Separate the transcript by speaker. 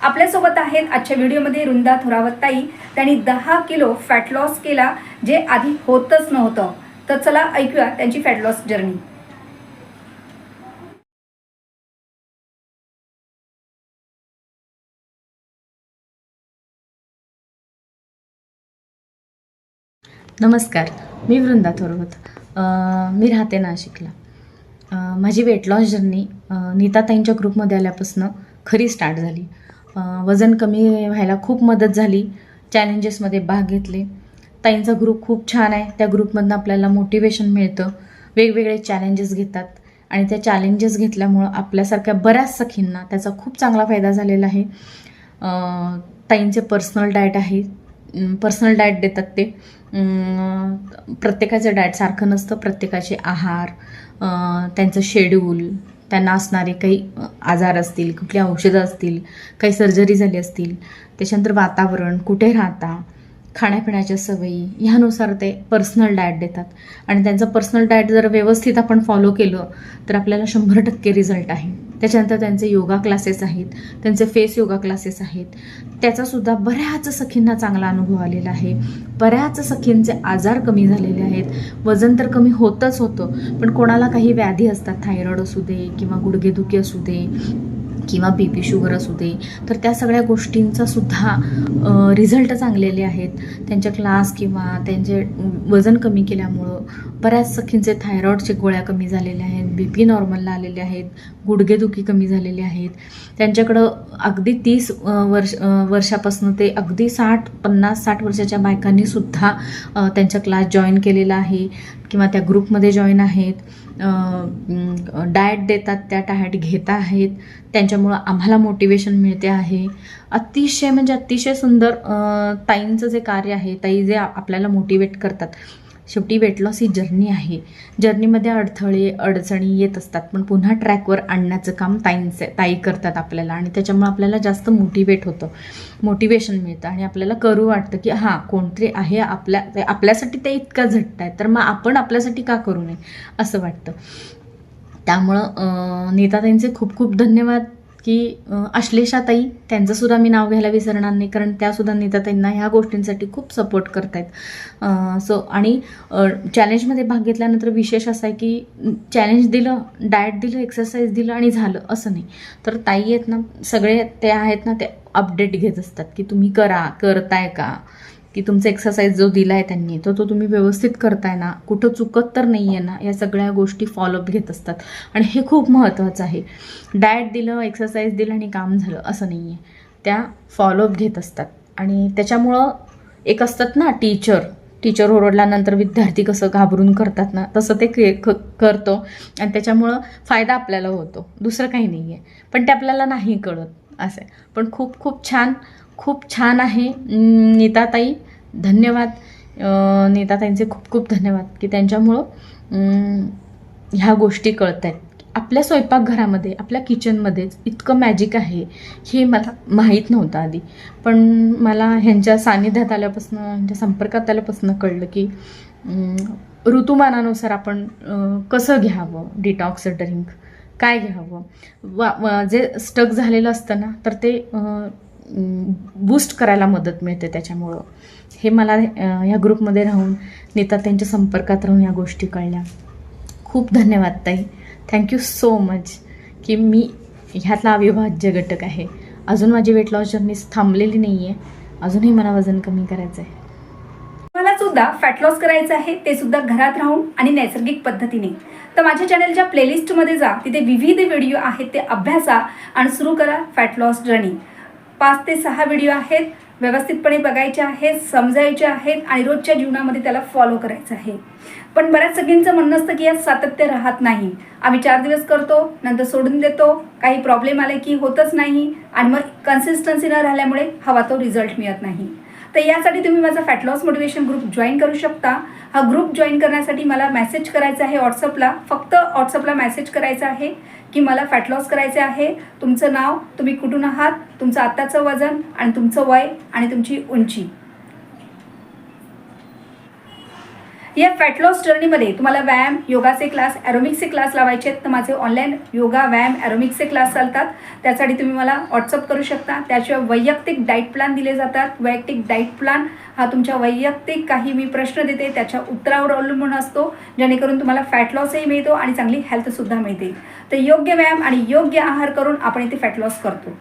Speaker 1: आपल्यासोबत आहेत आजच्या व्हिडिओमध्ये रुंदा थोरावत ताई त्यांनी दहा किलो फॅट लॉस केला जे आधी होतच नव्हतं. तर चला ऐकूया त्यांची फॅट लॉस जर्नी
Speaker 2: नमस्कार मी वृंदा थोरवत. मी राहते नाशिकला. माझी वेट लॉस जर्नी नीताताईंच्या ग्रुपमध्ये आल्यापासून खरी स्टार्ट झाली. वजन कमी व्हायला खूप मदत झाली. चॅलेंजेसमध्ये भाग घेतले. ताईंचा ग्रुप खूप छान आहे. त्या ग्रुपमधनं आपल्याला मोटिवेशन मिळतं. वेगवेगळे चॅलेंजेस घेतात. आणि त्या चॅलेंजेस घेतल्यामुळं आपल्यासारख्या बऱ्याच सखींना त्याचा खूप चांगला फायदा झालेला आहे. ताईंचे पर्सनल डाएट आहे. पर्सनल डाएट देतात ते. प्रत्येकाचं डाएट सारखं नसतं. प्रत्येकाचे आहार त्यांचं शेड्यूल त्यांना असणारे काही आजार असतील कुठली औषधं असतील काही सर्जरी झाली असतील त्याच्यानंतर वातावरण कुठे राहता खाण्यापिण्याच्या सवयी ह्यानुसार ते पर्सनल डाएट देतात. आणि त्यांचं पर्सनल डाएट जर व्यवस्थित आपण फॉलो केलं तर आपल्याला शंभर टक्के रिझल्ट आहे. त्याच्यानंतर त्यांचे योगा क्लासेस आहेत त्यांचे फेस योगा क्लासेस आहेत. त्याचासुद्धा बऱ्याच सखींना चांगला अनुभव आलेला आहे. बऱ्याच सखींचे आजार कमी झालेले आहेत. वजन तर कमी होतच होतं पण कोणाला काही व्याधी असतात थायरॉइड असू दे किंवा गुडघेदुखी असू दे किंवा बी पी शुगर असू दे तर त्या सगळ्या गोष्टींचा सुद्धा रिझल्ट चांगलेले आहेत. त्यांच्या क्लास किंवा त्यांचे वजन कमी केल्यामुळं बऱ्याच सखींचे थायरॉईडचे गोळ्या कमी झालेल्या आहेत बी पी नॉर्मलला आलेले आहेत गुडघेदुखी कमी झालेली आहेत. त्यांच्याकडं अगदी तीस वर्ष वर्षापासून ते अगदी साठ पन्नास साठ वर्षाच्या बायकांनी सुद्धा त्यांचा क्लास जॉईन केलेला आहे. किंवा त्या ग्रुपमध्ये जॉईन आहेत डाएट देतात त्या डाएट घेत आहेत त्यांच्यामुळं आम्हाला मोटिवेशन मिळते आहे. अतिशय म्हणजे अतिशय सुंदर ताईंचं जे कार्य आहे ताई जे आपल्याला मोटिवेट करतात. शेवटी वेट लॉस ही जर्नी आहे. जर्नीमध्ये अडथळे अडचणी येत असतात पण पुन्हा ट्रॅकवर आणण्याचं काम ताईंचे ताई करतात आपल्याला आणि त्याच्यामुळे आपल्याला जास्त मोटिवेट होतं. मोटिवेशन मिळतं आणि आपल्याला करू वाटतं की हां कोणतरी आहे आपल्या ते- आपल्यासाठी ते इतका झटत आहे तर मग आपण आपल्यासाठी का करू नये? असं वाटतं. त्यामुळं नेताताईंचे खूप खूप धन्यवाद. की आश्लेषाताई त्यांचंसुद्धा मी नाव घ्यायला विसरणार नाही कारण त्यासुद्धा नीताताईंना ह्या गोष्टींसाठी खूप सपोर्ट करतायत. सो आणि चॅलेंजमध्ये भाग घेतल्यानंतर विशेष असा आहे की चॅलेंज दिलं डाएट दिलं एक्सरसाइज दिलं आणि झालं असं नाही. तर ताई आहेत ना सगळे ते आहेत ना ते अपडेट घेत असतात की तुम्ही करा करताय का? की तुमचा एक्सरसाइज जो दिला आहे त्यांनी तो तो तुम्ही व्यवस्थित करताय ना कुठं चुकत तर नाही आहे ना या सगळ्या गोष्टी फॉलोअप घेत असतात. आणि हे खूप महत्त्वाचं आहे. डाएट दिलं एक्सरसाइज दिलं आणि काम झालं असं नाही आहे त्या फॉलोअप घेत असतात. आणि त्याच्यामुळं एक असतात ना टीचर टीचर ओरडल्यानंतर विद्यार्थी कसं घाबरून करतात ना तसं ते के क करतो. आणि त्याच्यामुळं फायदा आपल्याला होतो. दुसरं काही नाही आहे पण ते आपल्याला नाही कळत असं आहे. पण खूप खूप छान खूप छान आहे नेताताई नीताताई. धन्यवाद. नेताताईंचे नीताताईंचे खूप खूप धन्यवाद की त्यांच्यामुळं ह्या गोष्टी कळत आहेत आपल्या स्वयंपाकघरामध्ये आपल्या किचनमध्येच इतकं मॅजिक आहे हे मला माहीत नव्हतं आधी. पण मला ह्यांच्या सानिध्यात आल्यापासून ह्यांच्या संपर्कात आल्यापासून कळलं की ऋतुमानानुसार आपण कसं घ्यावं डिटॉक्स ड्रिंक काय घ्यावं? वा वा- जे स्टक झालेलं असतं ना तर ते बूस्ट करायला मदत मिळते त्याच्यामुळं. हे मला ह्या ग्रुपमध्ये राहून नेता त्यांच्या संपर्कात राहून या गोष्टी कळल्या. खूप धन्यवाद ताई. थँक्यू सो मच की मी ह्यातला अविभाज्य घटक आहे. अजून माझी वेट लॉस जर्नी थांबलेली नाही आहे अजूनही मला वजन कमी करायचं आहे
Speaker 1: मला सुद्धा फॅट लॉस करायचं आहे ते सुद्धा घरात राहून आणि नैसर्गिक पद्धतीने. तर माझ्या चॅनलच्या प्लेलिस्टमध्ये जा. तिथे विविध व्हिडिओ आहेत ते अभ्यासा आणि सुरू करा फॅट लॉस जर्नी पाच ते सहा व्हिडिओ आहेत व्यवस्थितपणे बघायचे आहेत समजायचे आहेत आणि रोजच्या जीवनामध्ये त्याला फॉलो करायचं आहे. पण बऱ्याच सगळ्यांचं म्हणणं असतं की यात सातत्य राहत नाही. आम्ही चार दिवस करतो नंतर सोडून देतो काही प्रॉब्लेम आले की होतच नाही आणि मग कन्सिस्टन्सी न राहिल्यामुळे हवा तो रिझल्ट मिळत नाही. तर यासाठी तुम्ही माझा fat loss motivation group join करू शकता. हा ग्रुप जॉईन करण्यासाठी मला मेसेज करायचा आहे व्हॉट्सअपला फक्त व्हॉट्सअपला मेसेज करायचा आहे की मला फॅट लॉस करायचे आहे. तुमचं नाव तुम्ही कुठून आहात तुमचं आत्ताचं वजन आणि तुमचं वय आणि तुमची उंची. या फॅट लॉस जर्नीमध्ये तुम्हाला व्यायाम योगाचे क्लास ॲरोमिक्सचे क्लास लावायचे आहेत. तर माझे ऑनलाईन योगा व्यायाम ॲरोमिक्सचे क्लास चालतात. त्यासाठी तुम्ही मला व्हॉट्सअप करू शकता. त्याशिवाय वैयक्तिक डाईट प्लॅन दिले जातात. वैयक्तिक डाईट प्लॅन हा तुमच्या वैयक्तिक काही मी प्रश्न देते त्याच्या उत्तरावर अवलंबून असतो जेणेकरून तुम्हाला फॅट लॉसही मिळतो आणि चांगली हेल्थसुद्धा मिळते. तर योग्य व्यायाम आणि योग्य आहार करून आपण इथे फॅट लॉस करतो.